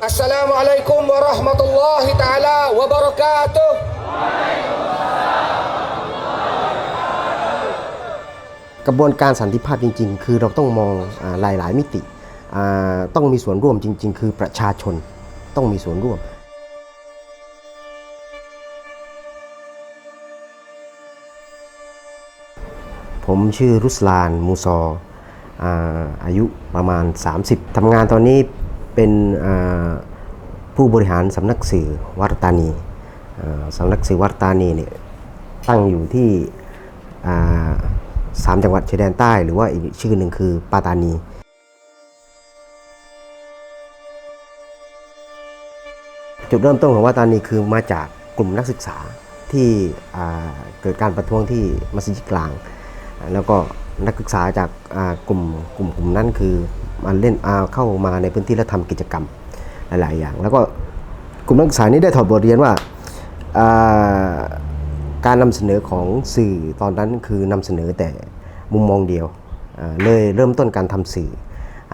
Assalamualaikum warahmatullahi taala wabarakatuh กระบวนการสันติภาพจริง ๆ คือเราต้องมองอหลาย ๆ มิติ ต้องมีส่วนร่วมจริง ๆ คือประชาชนต้องมีส่วนร่วมผมชื่อรุสลานมูซออาอายุประมาณ 30ทำงานตอนนี้ เป็นผู้บริหารสำนักสื่อวัตตานีสำนักสื่อวัตตานีเนี่ยตั้งอยู่ที่สามจังหวัดชายแดนใต้ หรือว่าอีกชื่อหนึ่งคือปาตานีจุดเริ่มต้นของวัตตานีคือมาจากกลุ่มนักศึกษาที่เกิดการประท้วงที่มัสยิดกลาง แล้วก็ นักศึกษาจากกลุ่มกลุ่มกลุ่มนั้นคือมาเล่นเข้ามาในพื้นที่และทำกิจกรรมหลาย ๆ อย่าง แล้วก็กลุ่มนักศึกษานี้ได้ถอดบทเรียนว่าการนำเสนอของสื่อตอนนั้นคือนำเสนอแต่มุมมองเดียวเลยเริ่มต้นการทำสื่อ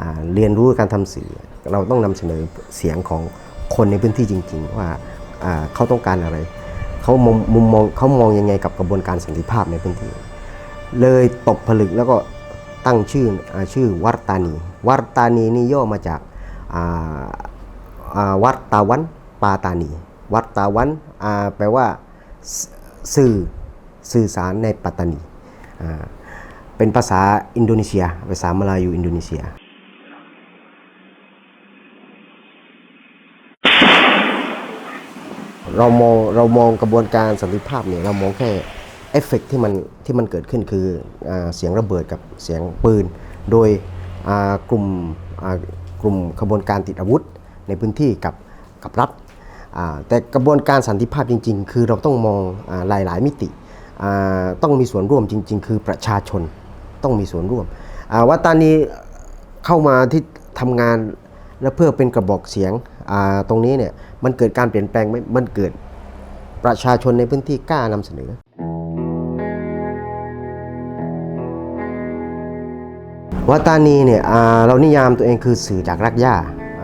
อเรียนรู้การทำสื่อ เราต้องนำเสนอเสียงของคนในพื้นที่จริง ๆ ว่าเขาต้องการอะไรเขามุมมุมมองเขามองยังไงกับกระบวนการสันติภาพในพื้นที่ เลยตกผลึกแล้วก็ตั้งชื่ออชื่อวัตตานี วัตตานีนี่ย่อมาจากวัตตาวันปาตานี วัตตาวันแปลว่าสื่อสื่อสารในปัตตานี เป็นภาษาอินโดนีเซีย ภาษามลายูอินโดนีเซียเรามองเรามองกระบวนการสันติภาพเนี่ยเรามองแค่ อฟเฟกต์ที่มันที่มันเกิดขึ้นคืออเสียงระเบิดกับเสียงปืน โดยกลุ่มกลุ่มขบวนการติดอาวุธในพื้นที่กับกับรัฐแต่กระบวนการสันติภาพจริง ๆ คือเราต้องมองอหลาย ๆ มิติต้องมีส่วนร่วมจริง ๆ คือประชาชนต้องมีส่วนร่วมวัตตานีเข้ามาที่ทำงานและเพื่อเป็นกระบอกเสียงตรงนี้เนี่ยมันเกิดการเปลี่ยนแปลงไหมมันเกิดประชาชนในพื้นที่กล้านำเสนอ วัตานีเนี่ยเรานิยามตัวเองคือสื่อจากรักย่า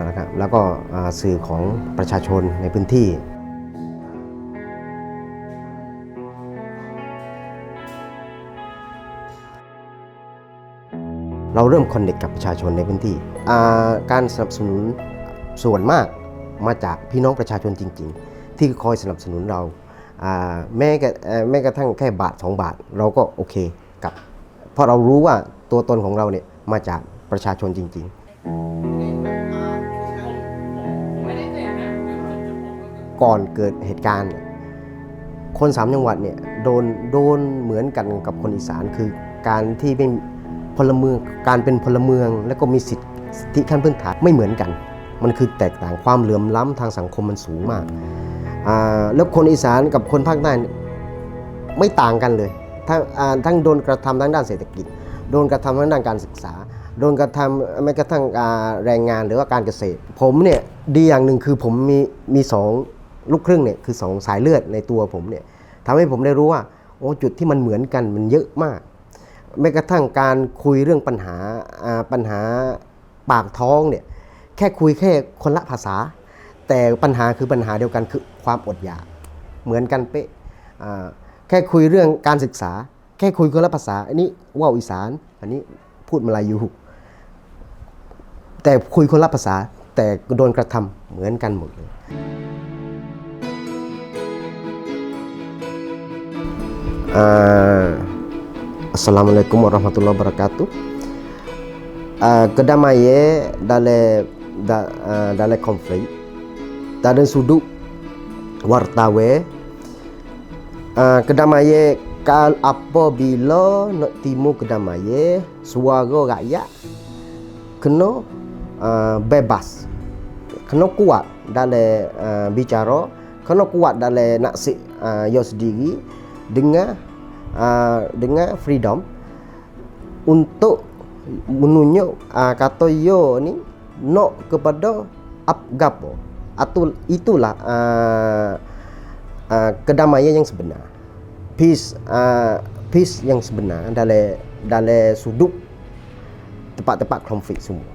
นะครับแล้วก็สื่อของประชาชนในพื้นที่เราเริ่มคอนเนคกับประชาชนในพื้นที่ การสนับสนุนส่วนมากมาจากพี่น้องประชาชนจริง ๆ ที่คอยสนับสนุนเราแม้กระแม้กระทั่งแค่บาท 2 บาท เราก็โอเคกับ เพราะเรารู้ว่าตัวตนของเราเนี่ย มาจากประชาชนจริง ๆ ก่อนเกิดเหตุการณ์ คนสามจังหวัดเนี่ยโดนโดนเหมือนกันกับคนอีสานคือการที่เป็นพลเมืองการเป็นพลเมืองและก็มีสิทธิขั้นพื้นฐานไม่เหมือนกัน มันคือแตกต่างความเหลื่อมล้ำทางสังคมมันสูงมากแล้วคนอีสานกับคนภาคใต้ไม่ต่างกันเลยทั้งทั้งโดนกระทำทางด้านเศรษฐกิจ โดนกระทำทางด้านการศึกษา โดนกระทำแม้กระทั่งแรงงานหรือว่าการเกษตร ผมเนี่ยดีอย่างหนึ่งคือผมมีมีสองลูกครึ่งเนี่ยคือสองสายเลือดในตัวผมเนี่ยทำให้ผมได้รู้ว่าโอ้จุดที่มันเหมือนกันมันเยอะมากแม้กระทั่งการคุยเรื่องปัญหาปัญหาปากท้องเนี่ยแค่คุยแค่คนละภาษา แต่ปัญหาคือปัญหาเดียวกันคือความอดอยากเหมือนกันเป๊ะแค่คุยเรื่องการศึกษา ค่คุยคนละภาษา อันนี้ว่าวอีสาน อันนี้พูดมาลายูแต่คุยคนละภาษา แต่โดนกระทำเหมือนกันหมดเลย Ah, Assalamualaikum warahmatullahi wabarakatuh. Uh, kedamaian dalam da, uh, dalam konflik dari sudut wartawan uh, kedamaian kal apabila nak timu kedamaian suara rakyat kena uh, bebas. Kena kuat dalam uh, bicara kena kuat dalam nak si uh, sendiri dengan uh, dengan freedom. Untuk menunjuk uh, kata yo ni nak kepada gapo. Atau itulah uh, uh, kedamaian yang sebenar peace uh, peace yang sebenar dalam dalam sudut tempat-tempat konflik semua